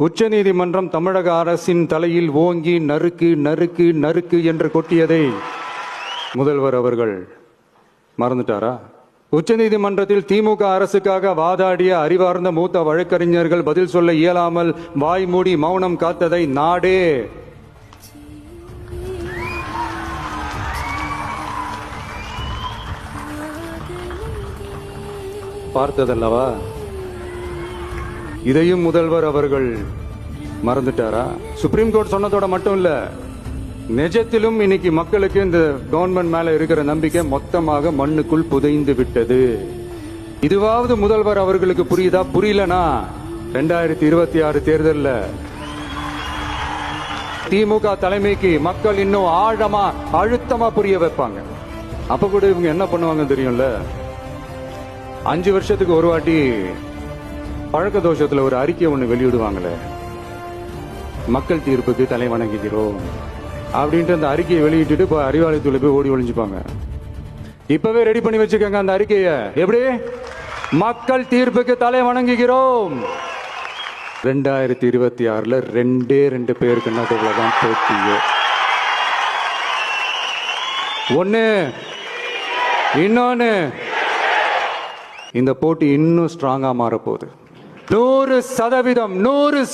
உச்சநீதிமன்றம் தமிழக அரசின் தலையில் ஓங்கி நறுக்கு நறுக்கு நறுக்கு என்று கொட்டியதை முதல்வர் அவர்கள் மறந்துட்டாரா? உச்சநீதிமன்றத்தில் திமுக அரசுக்காக வாதாடிய அறிவார்ந்த மூத்த வழக்கறிஞர்கள் பதில் சொல்ல இயலாமல் வாய் மூடி மௌனம் காத்ததை நாடே. பார்த்ததல்லவா? இதையும் முதல்வர் அவர்கள் மறந்துட்டாரா? சுப்ரீம் கோர்ட் சொன்னதோட மட்டும் இல்ல நிஜத்திலும் இன்னைக்கு மக்களுக்கு இந்த கவர்மெண்ட் மேல இருக்கிற நம்பிக்கை மொத்தமாக மண்ணுக்குள் புதைந்து விட்டது. இதுவாவது முதல்வர் அவர்களுக்கு புரியுதா? புரியலனா? ரெண்டாயிரத்தி இருபத்தி ஆறு தேர்தலில் திமுக தலைமைக்கு மக்கள் இன்னும் ஆழமா அழுத்தமா புரிய வைப்பாங்க. அப்ப கூட இவங்க என்ன பண்ணுவாங்க தெரியும்ல? அஞ்சு வருஷத்துக்கு ஒரு வாட்டி பழக்க தோஷத்துல ஒரு அறிக்கை ஒண்ணு வெளியிடுவாங்களே? மக்கள் தீர்ப்புக்கு தலை வணங்குகிறோம் அப்படின்ட்டு அந்த அறிக்கையை வெளியிட்டுட்டு இப்போ அறிவாலயத்துல போய் ஓடி ஒழிஞ்சுப்பாங்க இப்பவே ரெடி பண்ணி வச்சுக்கோங்க அந்த அறிக்கையை. எப்படி? மக்கள் தீர்ப்புக்கு தலை வணங்குகிறோம். ரெண்டாயிரத்தி இருபத்தி ஆறுல ரெண்டே ரெண்டு பேருக்கு நடுவில் தான் போட்டியே. ஒண்ணு இன்னொன்னு. இந்த போட்டி இன்னும் ஸ்ட்ராங்கா மாறப்போகுது. நூறு சதவீதம் நூறு